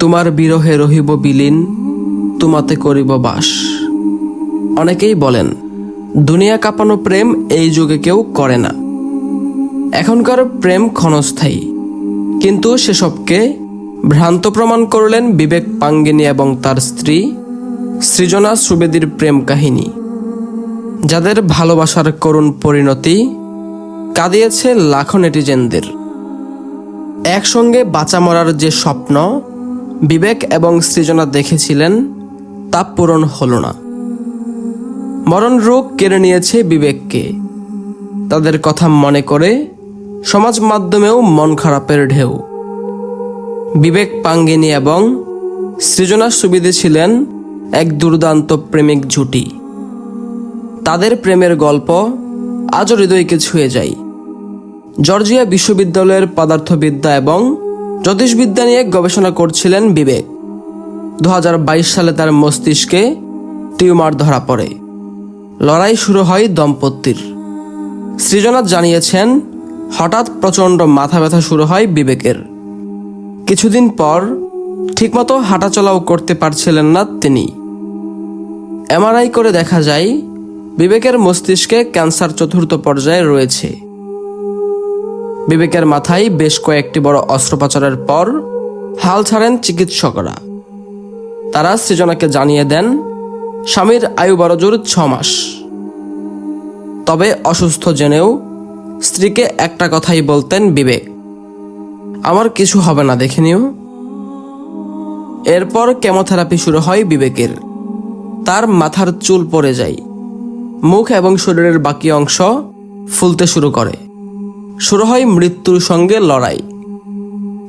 তোমার বিরহে রহিব বিলীন, তোমাতে করিব বাস। অনেকেই বলেন, দুনিয়া কাঁপানো প্রেম এই যুগে কেউ করে না। এখনকার প্রেম ক্ষণস্থায়ী। কিন্তু সেসবকে ভ্রান্ত প্রমাণ করলেন বিবেক পাঙ্গিনী এবং তার স্ত্রী সৃজনা সুবেদীর প্রেম কাহিনী। যাদের ভালোবাসার করুণ পরিণতি কাঁদিয়েছে লাখো নেটিজেনদের। একসঙ্গে বাঁচা মরার যে স্বপ্ন বিবেক এবং সৃজনা দেখেছিলেন, তা পূরণ হলো না। মরণ রোগ কেড়ে নিয়েছে বিবেককে। তাদের কথা মনে করে সমাজ মাধ্যমেও মন খারাপের ঢেউ। বিবেক পাঙ্গিনী এবং সৃজনা সুবিধে ছিলেন এক দুর্দান্ত প্রেমিক জুটি তাদের প্রেমের গল্প আজও হৃদয়কে ছুঁয়ে যায়। জর্জিয়া বিশ্ববিদ্যালয়ের পদার্থবিদ্যা এবং জ্যোতিষবিদ্যা নিয়ে গবেষণা করছিলেন বিবেক। দু হাজার বাইশ সালে তার মস্তিষ্কে টিউমার ধরা পড়ে। লড়াই শুরু হয় দম্পতির। সৃজনা জানিয়েছেন, হঠাৎ প্রচণ্ড মাথা ব্যথা শুরু হয় বিবেকের। কিছুদিন পর ঠিকমতো হাঁটাচলাও করতে পারছিলেন না তিনি। এমআরআই করে দেখা যায়, বিবেকের মস্তিষ্কে ক্যান্সার চতুর্থ পর্যায়ে রয়েছে। বিবেকের মাথায় বেশ কয়েকটি বড় অস্ত্রোপচারের পর হাল ছাড়েন চিকিৎসকরা। তারা সৃজনাকে জানিয়ে দেন, স্বামীর আয়ু বড়জোর ছ মাস। তবে অসুস্থ জেনেও স্ত্রীকে একটা কথাই বলতেন বিবেক, আমার কিছু হবে না, দেখে নিও। এরপর কেমোথেরাপি শুরু হয় বিবেকের। তার মাথার চুল পড়ে যায়, মুখ এবং শরীরের বাকি অংশ ফুলতে শুরু করে। শুরু হয় মৃত্যুর সঙ্গে লড়াই।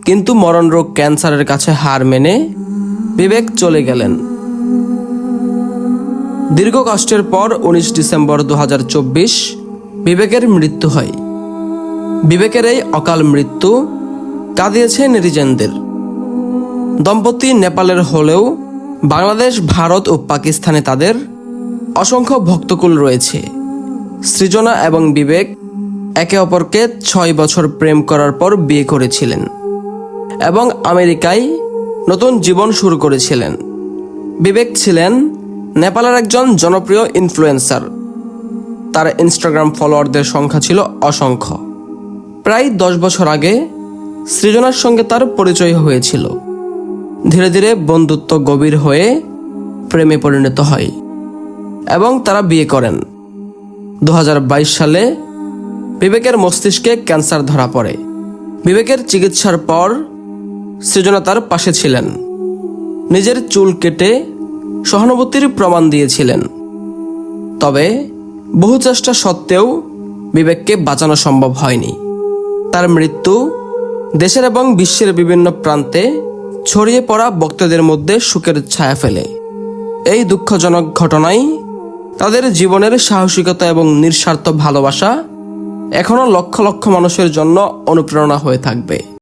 কিন্তু মরণ রোগ ক্যান্সারের কাছে হার মেনে বিবেক চলে গেলেন। দীর্ঘ কষ্টের পর উনিশ ডিসেম্বর দু হাজার চব্বিশ বিবেকের মৃত্যু হয়। বিবেকের এই অকাল মৃত্যু কাঁদিয়েছে নেটিজেনদের। দম্পতি নেপালের হলেও বাংলাদেশ, ভারত ও পাকিস্তানে তাদের অসংখ্য ভক্তকুল রয়েছে। সৃজনা এবং বিবেক একে অপরকে ছয় বছর প্রেম করার পর বিয়ে করেছিলেন এবং আমেরিকায় নতুন জীবন শুরু করেছিলেন। বিবেক ছিলেন নেপালের একজন জনপ্রিয় ইনফ্লুয়েন্সার তার ইনস্টাগ্রাম ফলোয়ারদের সংখ্যা ছিল অসংখ্য। প্রায় দশ বছর আগে সৃজনার সঙ্গে তার পরিচয় হয়েছিল। ধীরে ধীরে বন্ধুত্ব গভীর হয়ে প্রেমে পরিণত হয় এবং তারা বিয়ে করেন। দু হাজার বাইশ সালে বিবেকের মস্তিষ্কে ক্যান্সার ধরা পড়ে। বিবেকের চিকিৎসার পর সৃজনা তার পাশে ছিলেন। নিজের চুল কেটে সহানুভূতির প্রমাণ দিয়েছিলেন। তবে বহু চেষ্টা সত্ত্বেও বিবেককে বাঁচানো সম্ভব হয়নি। তার মৃত্যু দেশের এবং বিশ্বের বিভিন্ন প্রান্তে ছড়িয়ে পড়া বক্তাদের মধ্যে সুখের ছায়া ফেলে। এই দুঃখজনক ঘটনায় তাদের জীবনের সাহসিকতা এবং নিঃস্বার্থ ভালোবাসা এখনও লক্ষ লক্ষ মানুষের জন্য অনুপ্রেরণা হয়ে থাকবে।